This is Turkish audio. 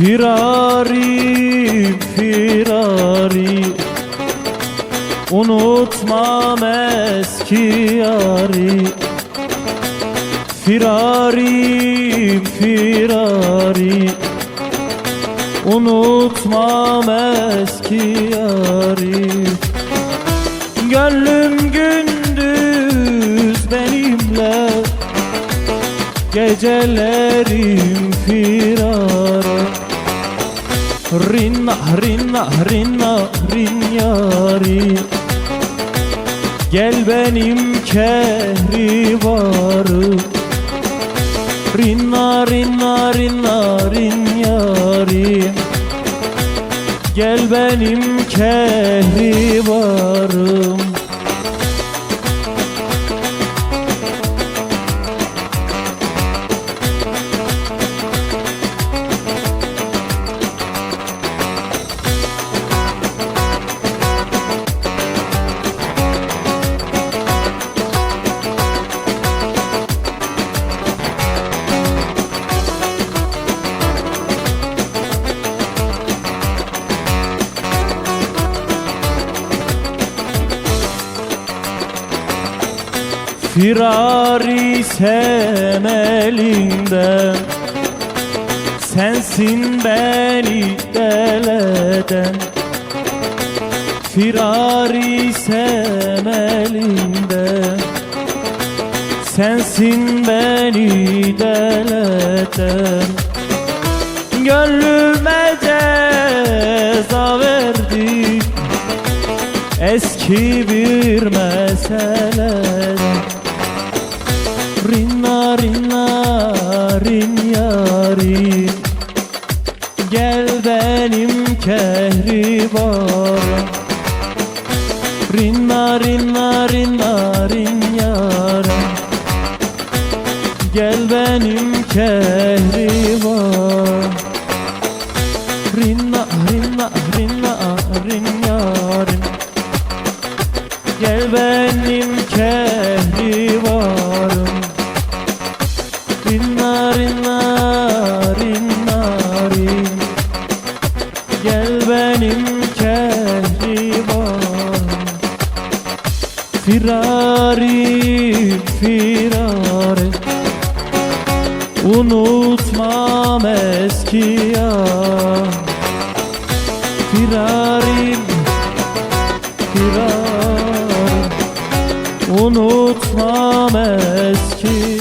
Firari, firari. Unutmam eski yari. Firari, firari. Unutmam eski yari. Gönlüm gündüz benimle. Gecelerim firara Rinna rinna rinna rin yari Gel benim kehribarım Rinna rinna rinna rin yari Gel benim kehribarım Firari sen elinden Sensin beni deleden. Firari sen elinden Sensin beni deleden Eski bir meseleden Rinna rinna rin yarim Gel benim kehribarım Rinna rinna rinna rin yarim Gel benim kehribarım Firari firare Unutmam eski yar Firarim firar Unutmam eski